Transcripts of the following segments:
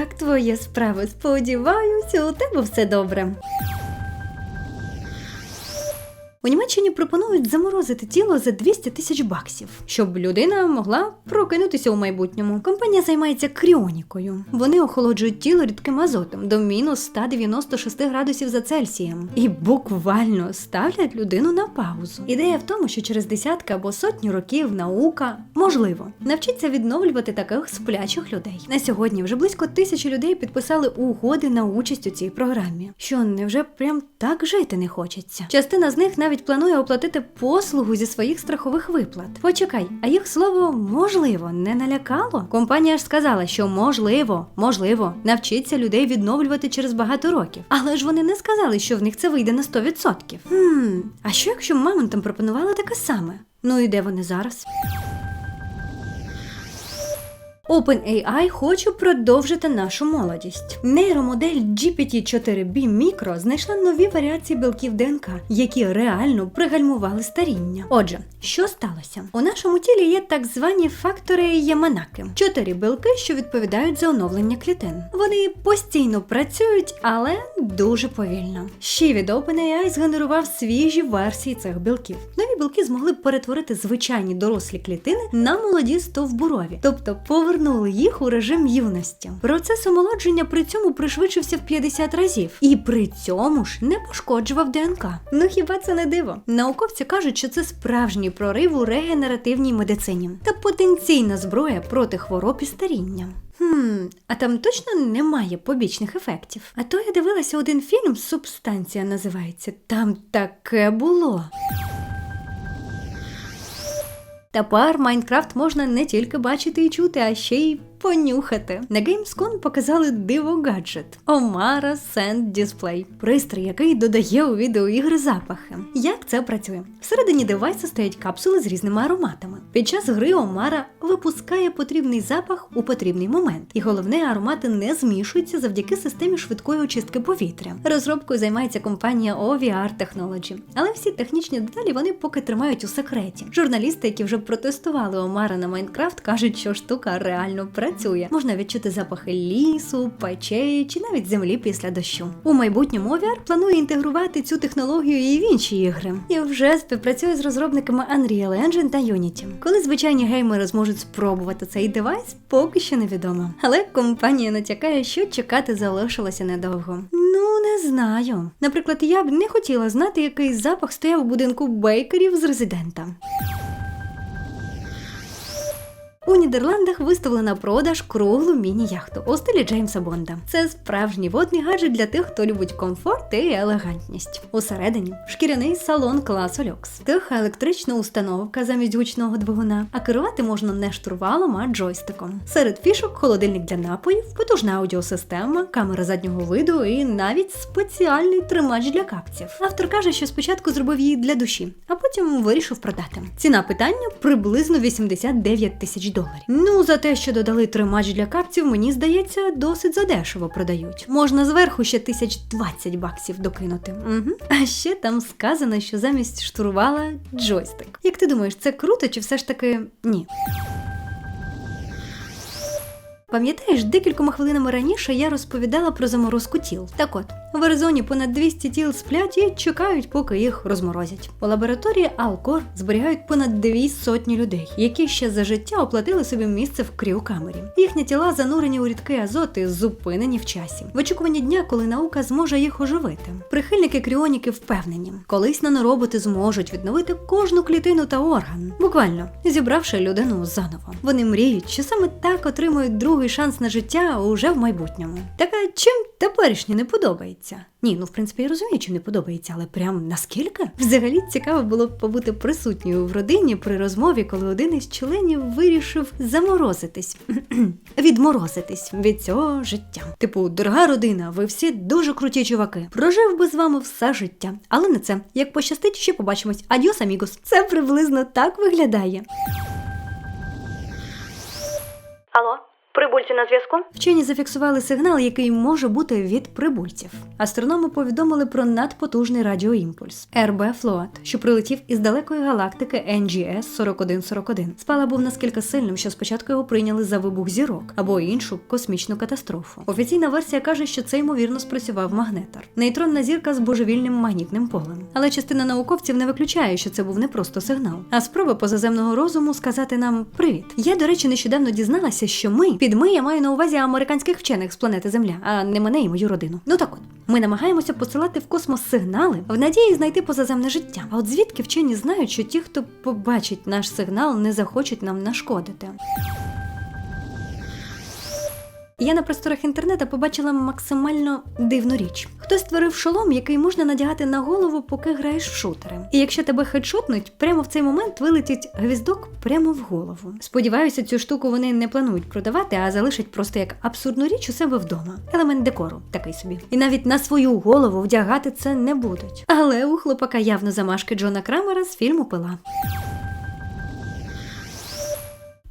Як твої справи? Сподіваюся, у тебе все добре. У Німеччині пропонують заморозити тіло за 200 тисяч баксів, щоб людина могла прокинутися у майбутньому. Компанія займається кріонікою. Вони охолоджують тіло рідким азотом до мінус 196 градусів за Цельсієм і буквально ставлять людину на паузу. Ідея в тому, що через десятки або сотні років наука можливо навчиться відновлювати таких сплячих людей. На сьогодні вже близько тисячі людей підписали угоди на участь у цій програмі. Що невже прям так жити не хочеться? Частина з них навіть планує оплатити послугу зі своїх страхових виплат. Почекай, а їх слово можливо не налякало? Компанія ж сказала, що можливо, можливо, навчиться людей відновлювати через багато років. Але ж вони не сказали, що в них це вийде на 100%. Хм, а що якщо мамонтам пропонували таке саме? Ну і де вони зараз? OpenAI хоче продовжити нашу молодість. Нейромодель GPT-4B Micro знайшла нові варіації білків ДНК, які реально пригальмували старіння. Отже, що сталося? У нашому тілі є так звані фактори Яманаки, чотири білки, що відповідають за оновлення клітин. Вони постійно працюють, але дуже повільно. Ще від OpenAI згенерував свіжі версії цих білків. Нові білки змогли перетворити звичайні дорослі клітини на молоді стовбурові, тобто повернули їх у режим юності. Процес омолодження при цьому пришвидшився в 50 разів, і при цьому ж не пошкоджував ДНК. Ну хіба це не диво? Науковці кажуть, що це справжній прорив у регенеративній медицині та потенційна зброя проти хвороб і старіння. Хм, а там точно немає побічних ефектів. А то я дивилася один фільм Субстанція називається. Там таке було. Тепер Майнкрафт можна не тільки бачити і чути, а ще й понюхати. На Gamescom показали диво гаджет Omara Sand Display. Пристрій, який додає у відеоігри запахи. Як це працює? Всередині девайсу стоять капсули з різними ароматами. Під час гри Омара випускає потрібний запах у потрібний момент. І головне, аромати не змішуються завдяки системі швидкої очистки повітря. Розробкою займається компанія OVR Technology. Але всі технічні деталі вони поки тримають у секреті. Журналісти, які вже протестували Омара на Майнкрафт, кажуть, що штука реально працює. Можна відчути запахи лісу, печей чи навіть землі після дощу. У майбутньому OVR планує інтегрувати цю технологію і в інші ігри. І вже співпрацює з розробниками Unreal Engine та Unity. Коли звичайні геймери зможуть спробувати цей девайс, поки що невідомо. Але компанія натякає, що чекати залишилося недовго. Ну, не знаю. Наприклад, я б не хотіла знати, який запах стояв у будинку бейкерів з резидента. У Нідерландах виставили на продаж круглу міні-яхту у стилі Джеймса Бонда. Це справжній водний гаджет для тих, хто любить комфорт і елегантність. Усередині шкіряний салон класу люкс, тиха електрична установка замість гучного двигуна, а керувати можна не штурвалом, а джойстиком. Серед фішок холодильник для напоїв, потужна аудіосистема, камера заднього виду і навіть спеціальний тримач для капців. Автор каже, що спочатку зробив її для душі, а потім вирішив продати. Ціна питання приблизно 89 тисяч доларів. Ну, за те, що додали тримач для капців, мені здається, досить задешево продають. Можна зверху ще тисяч 20 баксів докинути. Угу. А ще там сказано, що замість штурвала джойстик. Як ти думаєш, це круто чи все ж таки ні? Пам'ятаєш, декількома хвилинами раніше я розповідала про заморозку тіл. Так от, в Аризоні понад 200 тіл сплять і чекають, поки їх розморозять. У лабораторії Алкор зберігають понад дві сотні людей, які ще за життя оплатили собі місце в кріокамері. Їхні тіла занурені у рідкий азот і зупинені в часі. В очікуванні дня, коли наука зможе їх оживити. Прихильники кріоніки впевнені, колись нанороботи зможуть відновити кожну клітину та орган, буквально зібравши людину заново. Вони мріють, що саме так отримують другий шанс на життя уже в майбутньому. Така чим теперішнє не подобається? Ні, ну в принципі я розумію, чим не подобається, але прям наскільки? Взагалі цікаво було б побути присутньою в родині при розмові, коли один із членів вирішив заморозитись, відморозитись від цього життя. Типу, дорога родина, ви всі дуже круті чуваки. Прожив би з вами все життя. Але не це. Як пощастить, ще побачимось. Адіос, амігос. Це приблизно так виглядає. Прибульці на зв'язку? Вчені зафіксували сигнал, який може бути від прибульців. Астрономи повідомили про надпотужний радіоімпульс РБ Флоат, що прилетів із далекої галактики NGS 4141. Спала був наскільки сильним, що спочатку його прийняли за вибух зірок або іншу космічну катастрофу. Офіційна версія каже, що це ймовірно спрацював магнетар. Нейтронна зірка з божевільним магнітним полем. Але частина науковців не виключає, що це був не просто сигнал, а спроба позаземного розуму сказати нам привіт. Я, до речі, нещодавно дізналася, що ми під ми я маю на увазі американських вчених з планети Земля, а не мене і мою родину. Ну так от. Ми намагаємося посилати в космос сигнали в надії знайти позаземне життя. А от звідки вчені знають, що ті, хто побачить наш сигнал, не захочуть нам нашкодити. Я на просторах інтернету побачила максимально дивну річ. Хтось створив шолом, який можна надягати на голову, поки граєш в шутери. І якщо тебе хедшотнуть, прямо в цей момент вилетить гвіздок прямо в голову. Сподіваюся, цю штуку вони не планують продавати, а залишать просто як абсурдну річ у себе вдома. Елемент декору, такий собі. І навіть на свою голову вдягати це не будуть. Але у хлопака явно замашки Джона Крамера з фільму Пила.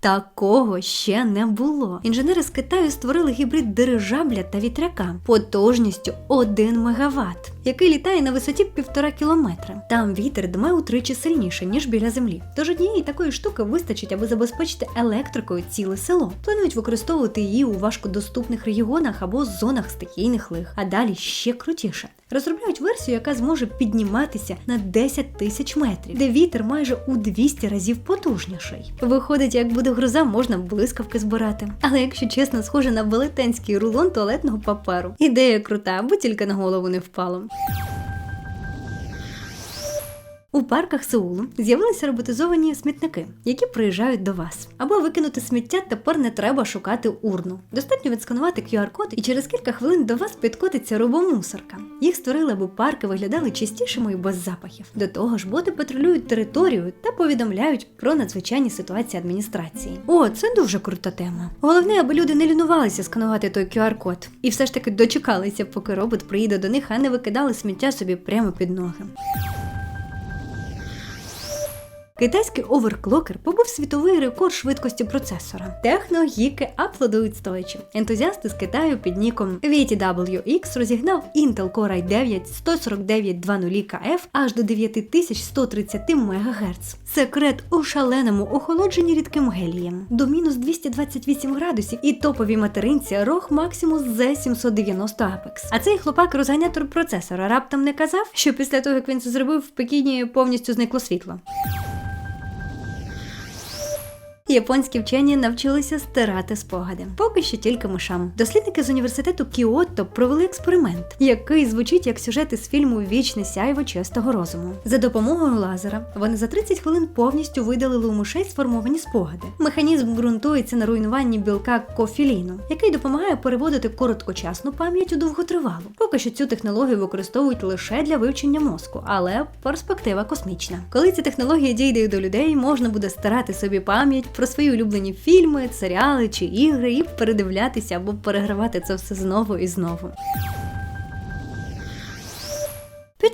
Такого ще не було. Інженери з Китаю створили гібрид дирижабля та вітряка потужністю 1 МВт, який літає на висоті півтора кілометра. Там вітер дме утричі сильніше, ніж біля землі. Тож однієї такої штуки вистачить, аби забезпечити електрикою ціле село. Планують використовувати її у важкодоступних регіонах або зонах стихійних лих, а далі ще крутіше. Розробляють версію, яка зможе підніматися на 10 тисяч метрів, де вітер майже у 200 разів потужніший. Виходить, як буде гроза, можна блискавки збирати. Але якщо чесно, схоже на велетенський рулон туалетного паперу. Ідея крута, аби тільки на голову не впало. У парках Сеулу з'явилися роботизовані смітники, які приїжджають до вас. Аби викинути сміття, тепер не треба шукати урну. Достатньо відсканувати QR-код, і через кілька хвилин до вас підкотиться робомусорка. Їх створили, аби парки виглядали чистішими і без запахів. До того ж, боти патрулюють територію та повідомляють про надзвичайні ситуації адміністрації. О, це дуже крута тема. Головне, аби люди не лінувалися сканувати той QR-код і все ж таки дочекалися, поки робот приїде до них, а не викидали сміття собі прямо під ноги. Китайський оверклокер побив світовий рекорд швидкості процесора. Техногіки аплодують стоячи. Ентузіасти з Китаю під ніком VTWX розігнав Intel Core i9 14920KF аж до 9130 МГц. Секрет у шаленому охолодженні рідким гелієм до мінус 228 градусів і топовій материнці ROG Maximus Z790 Apex. А цей хлопак розганятор процесора раптом не казав, що після того як він це зробив в Пекіні повністю зникло світло. Японські вчені навчилися стирати спогади, поки що тільки мишам. Дослідники з університету Кіото провели експеримент, який звучить як сюжет із фільму Вічне сяйво чистого розуму. За допомогою лазера вони за 30 хвилин повністю видалили у мишей сформовані спогади. Механізм ґрунтується на руйнуванні білка кофіліну, який допомагає переводити короткочасну пам'ять у довготривалу. Поки що цю технологію використовують лише для вивчення мозку, але перспектива космічна. Коли ця технологія дійде до людей, можна буде старати собі пам'ять про свої улюблені фільми, серіали чи ігри і передивлятися або перегравати це все знову і знову.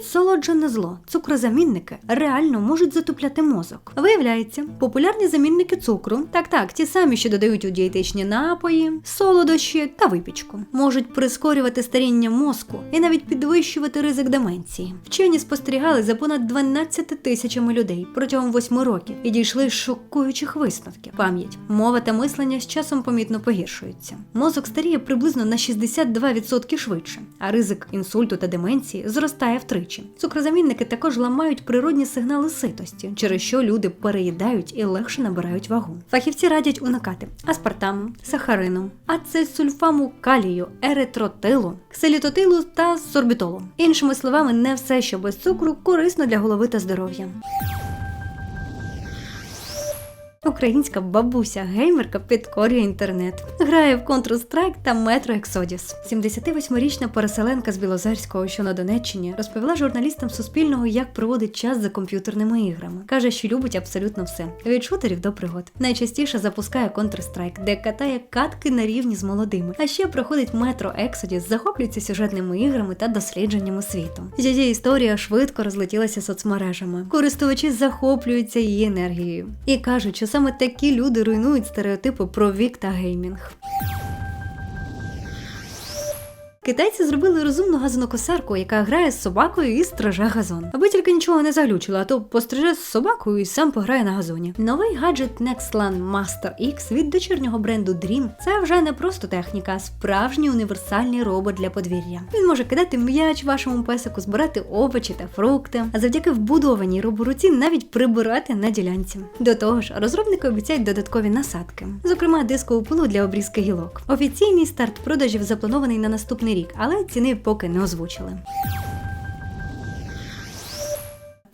Підсолоджене зло, цукрозамінники реально можуть затупляти мозок. Виявляється, популярні замінники цукру, так так, ті самі, що додають у дієтичні напої, солодощі та випічку, можуть прискорювати старіння мозку і навіть підвищувати ризик деменції. Вчені спостерігали за понад 12 тисячами людей протягом 8 років і дійшли шокуючих висновків. Пам'ять, мова та мислення з часом помітно погіршуються. Мозок старіє приблизно на 62% швидше, а ризик інсульту та деменції зростає втричі. Цукрозамінники також ламають природні сигнали ситості, через що люди переїдають і легше набирають вагу. Фахівці радять уникати аспартаму, сахарину, ацесульфаму калію, еритротилу, ксилітотилу та сорбітолу. Іншими словами, не все, що без цукру, корисно для голови та здоров'я. Українська бабуся геймерка підкорює інтернет, грає в Counter-Strike та Metro Exodus. 78-річна переселенка з Білозерського, що на Донеччині, розповіла журналістам Суспільного, як проводить час за комп'ютерними іграми. каже, що любить абсолютно все від шутерів до пригод. Найчастіше запускає Counter-Strike, де катає катки на рівні з молодими. А ще проходить Metro Exodus, захоплюється сюжетними іграми та дослідженнями світу. Її історія швидко розлетілася соцмережами. Користувачі захоплюються її енергією і кажуть, що саме такі люди руйнують стереотипи про вік та геймінг. Китайці зробили розумну газонокосарку, яка грає з собакою і стриже газон. Аби тільки нічого не заглючило, а то постриже з собакою і сам пограє на газоні. Новий гаджет Nextland Master X від дочірнього бренду Dream – це вже не просто техніка, а справжній універсальний робот для подвір'я. Він може кидати м'яч вашому песику, збирати овочі та фрукти, а завдяки вбудованій роборуці навіть прибирати на ділянці. До того ж, розробники обіцяють додаткові насадки, зокрема дискову пилу для обрізки гілок. Офіційний старт продажів запланований на наступний рік, але ціни поки не озвучили.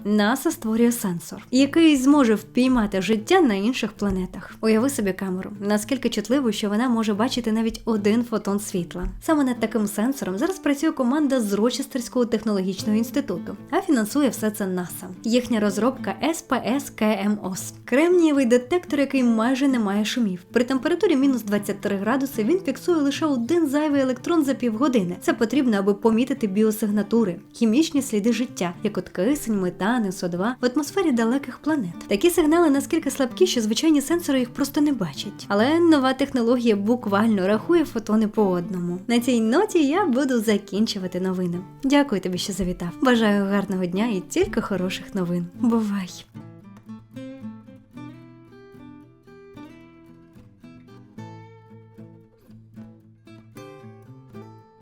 НАСА створює сенсор, який зможе впіймати життя на інших планетах. Уяви собі камеру, наскільки чутливо, що вона може бачити навіть один фотон світла. Саме над таким сенсором зараз працює команда з Рочестерського технологічного інституту, а фінансує все це НАСА. Їхня розробка СПС КМОС. Кремнієвий детектор, який майже не має шумів. При температурі мінус 23 градуси він фіксує лише один зайвий електрон за півгодини. Це потрібно, аби помітити біосигнатури, хімічні сліди життя, як от кисень, метан, СО2 в атмосфері далеких планет. Такі сигнали наскільки слабкі, що звичайні сенсори їх просто не бачать. Але нова технологія буквально рахує фотони по одному. На цій ноті я буду закінчувати новини. Дякую тобі, що завітав. Бажаю гарного дня і тільки хороших новин. Бувай!